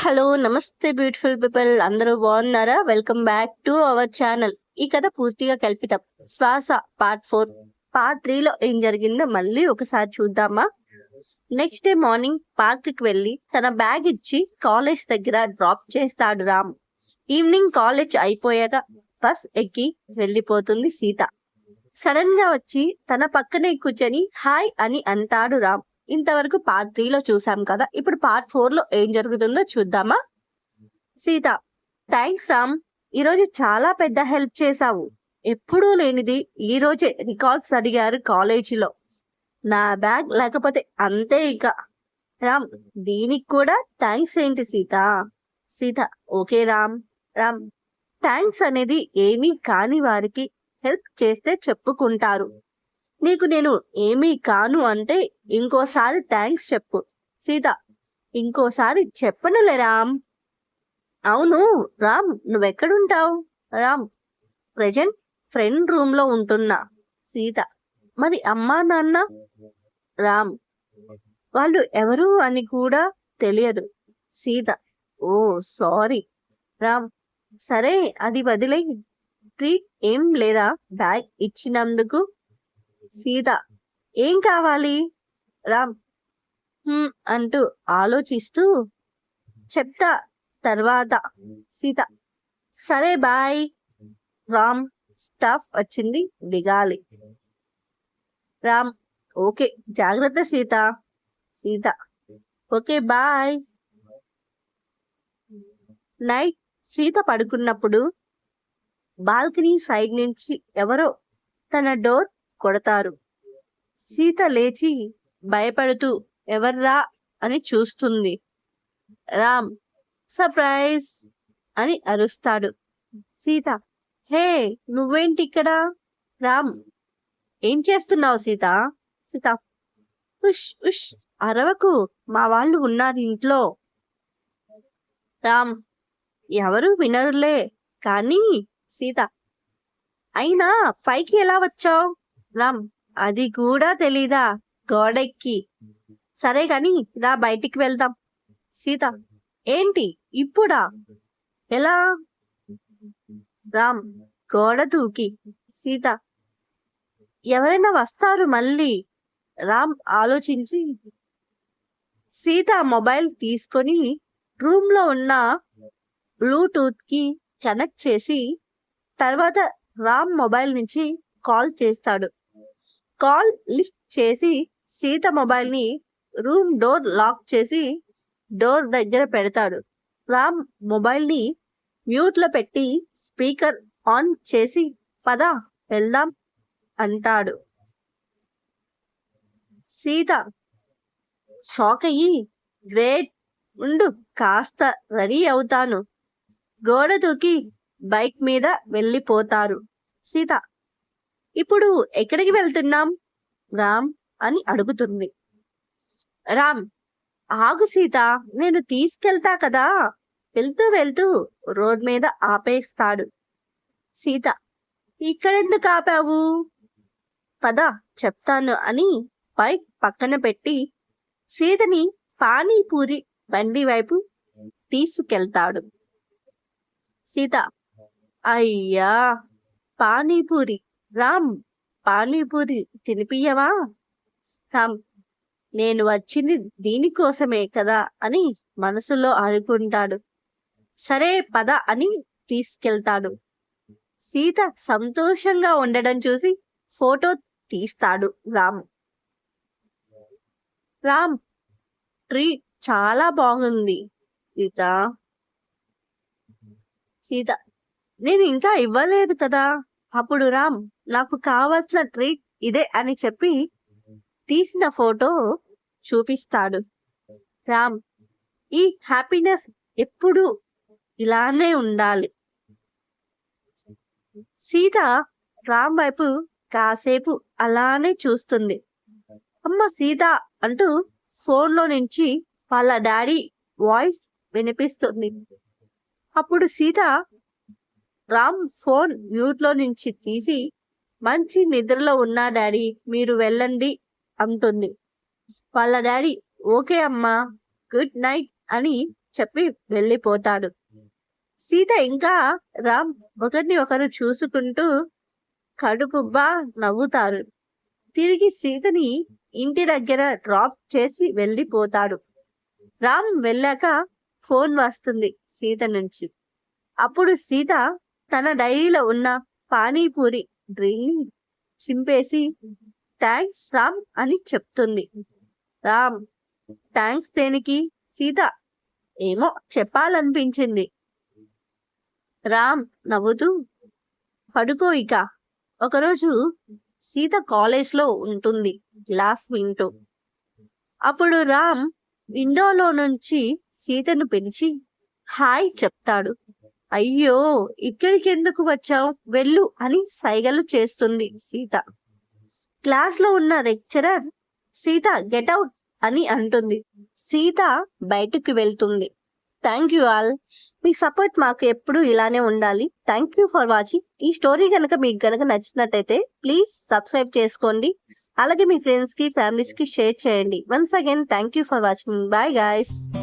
Hello నమస్తే beautiful people అందరూ బాగున్నారా? Welcome back to our channel ఈ కథ పూర్తిగా కల్పితం. శ్వాస పార్ట్ ఫోర్ పార్ట్ త్రీలో ఏం జరిగిందో మళ్ళీ ఒకసారి చూద్దామా? నెక్స్ట్ డే మార్నింగ్ పార్క్కి వెళ్ళి తన బ్యాగ్ ఇచ్చి కాలేజ్ దగ్గర డ్రాప్ చేస్తాడు రామ్. ఈవినింగ్ కాలేజ్ అయిపోయాక బస్ ఎక్కి వెళ్ళిపోతుంది సీత. సడన్గా వచ్చి తన పక్కనే కూర్చొని హాయ్ అని అంటాడు రామ్. ఇంతవరకు పార్ట్ త్రీలో చూసాం కదా. ఇప్పుడు పార్ట్ ఫోర్లో ఏం జరుగుతుందో చూద్దామా? సీత థ్యాంక్స్ రామ్. ఈరోజు చాలా పెద్ద హెల్ప్ చేశావు. ఎప్పుడూ లేనిది ఈ రోజే రికార్డ్స్ అడిగారు కాలేజీలో. నా బ్యాగ్ లేకపోతే అంతే ఇక. రామ్ దీనికి కూడా థ్యాంక్స్ ఏంటి సీత? సీత ఓకే రామ్. రామ్ థ్యాంక్స్ అనేది ఏమీ కాని వారికి హెల్ప్ చేస్తే చెప్పుకుంటారు. నీకు నేను ఏమీ కాను అంటే ఇంకోసారి థ్యాంక్స్ చెప్పు. సీత ఇంకోసారి చెప్పనులే రామ్. అవును రామ్ నువ్వెక్కడుంటావు? రామ్ ప్రజెంట్ ఫ్రెండ్ రూమ్లో ఉంటున్నా. సీత మరి అమ్మా నాన్న? రామ్ వాళ్ళు ఎవరు అని కూడా తెలియదు. సీత ఓ సారీ. రామ్ సరే అది వదిలే ట్రీట్ ఏం లేదా? బ్యాగ్ ఇచ్చినందుకు సీత ఏం కావాలి? రామ్ అంటూ ఆలోచిస్తూ చెప్తా తర్వాత సీత సరే బాయ్. రామ్ స్టాఫ్ వచ్చింది దిగాలి. రామ్ ఓకే జాగ్రత్త Sita. Sita okay bye. Night Sita పడుకున్నప్పుడు బాల్కనీ సైడ్ నుంచి ఎవరో తన డోర్ కొడతారు. సీత లేచి భయపడుతూ ఎవర్రా అని చూస్తుంది. రామ్ సర్ప్రైజ్ అని అరుస్తాడు. సీత హే నువ్వేంటి ఇక్కడ రామ్ ఏం చేస్తున్నావు సీత? సీత ఉష్ ఉష్ అరవకు మా వాళ్ళు ఉన్నారు ఇంట్లో. రామ్ ఎవరు వినరులే కానీ సీత అయినా పైకి ఎలా వచ్చావు? రామ్ అది కూడా తెలీదా? గోడెక్కి. సరే కాని రా బయటికి వెళ్దాం. సీత ఏంటి? ఇప్పుడా? ఎలా? రామ్ గోడ దూకి. సీత ఎవరైనా వస్తారు మళ్ళీ? రామ్ ఆలోచించి సీత మొబైల్ తీసుకొని రూమ్లో ఉన్న బ్లూటూత్కి కనెక్ట్ చేసి తర్వాత రామ్ మొబైల్ నుంచి కాల్ చేస్తాడు. కాల్ లిఫ్ట్ చేసి సీత మొబైల్ని రూమ్ డోర్ లాక్ చేసి డోర్ దగ్గర పెడతాడు. రామ్ మొబైల్ని మ్యూట్లో పెట్టి స్పీకర్ ఆన్ చేసి పద వెళ్దాం అంటాడు. సీత షాక్ అయ్యి గ్రేట్ ఉండు కాస్త రెడీ అవుతాను. గోడ దూకి బైక్ మీద వెళ్ళిపోతారు. సీత ఇప్పుడు ఎక్కడికి వెళ్తున్నాం? రామ్ అని అడుగుతుంది. రామ్ ఆగు సీత నేను తీసుకెళ్తా కదా. వెళ్తూ వెళ్తూ రోడ్ మీద ఆపేస్తాడు. సీత ఇక్కడెందుకు ఆపావు? పద చెప్తాను అని బైక్ పక్కన పెట్టి సీతని పానీపూరి బండి వైపు తీసుకెళ్తాడు. సీత అయ్యా పానీపూరి రామ్ పానీపూరి తినిపియవా రామ్ నేను వచ్చింది దీనికోసమే కదా అని మనసులో అనుకుంటాడు సరే పద అని తీసుకెళ్తాడు. సీత సంతోషంగా ఉండడం చూసి ఫోటో తీస్తాడు రామ్. రామ్ ట్రీ చాలా బాగుంది సీత. సీత నేను ఇంకా ఇవ్వలేదు కదా. అప్పుడు రామ్ నాకు కావాల్సిన ట్రీట్ ఇదే అని చెప్పి తీసిన ఫోటో చూపిస్తాడు. రామ్ ఈ హ్యాపీనెస్ ఎప్పుడు ఇలానే ఉండాలి. సీత రామ్ వైపు కాసేపు అలానే చూస్తుంది. అమ్మ సీత అంటూ ఫోన్లో నుంచి వాళ్ళ డాడీ వాయిస్ వినిపిస్తుంది. అప్పుడు సీత రామ్ ఫోన్ మ్యూట్లో నుంచి తీసి మంచి నిద్రలో ఉన్నా డాడీ మీరు వెళ్ళండి అంటుంది. వాళ్ళ డాడీ ఓకే అమ్మా గుడ్ నైట్ అని చెప్పి వెళ్ళిపోతాడు. సీత ఇంకా రామ్ ఒకరిని ఒకరు చూసుకుంటూ కడుపుబ్బా నవ్వుతారు. తిరిగి సీతని ఇంటి దగ్గర డ్రాప్ చేసి వెళ్ళిపోతాడు. రామ్ వెళ్ళాక ఫోన్ వస్తుంది సీత నుంచి. అప్పుడు సీత తన డైరీలో ఉన్న పానీపూరి డ్రింక్ చింపేసి థ్యాంక్స్ రామ్ అని చెప్తుంది. రామ్ థ్యాంక్స్ దేనికి? సీత ఏమో చెప్పాలనిపించింది. రామ్ నవ్వుతూ పడుకో ఇక. ఒకరోజు సీత కాలేజ్లో ఉంటుంది గ్లాస్ వింటూ. అప్పుడు రామ్ విండోలో నుంచి సీతను పిలిచి హాయ్ చెప్తాడు. అయ్యో ఇక్కడికి ఎందుకు వచ్చావు? వెళ్ళు అని సైగలు చేస్తుంది సీత. క్లాస్లో ఉన్న లెక్చరర్ సీత గెట్ అవుట్ అని అంటుంది. సీత బయటకు వెళ్తుంది. Thank you all. Me support మాకు ఎప్పుడు ఇలానే ఉండాలి. Thank you for watching. ఈ స్టోరీ కనుక మీకు కనుక నచ్చినట్టయితే ప్లీజ్ సబ్స్క్రైబ్ చేసుకోండి. అలాగే మీ ఫ్రెండ్స్కి ఫ్యామిలీస్కి షేర్ చేయండి. Once again thank you for watching. Bye guys.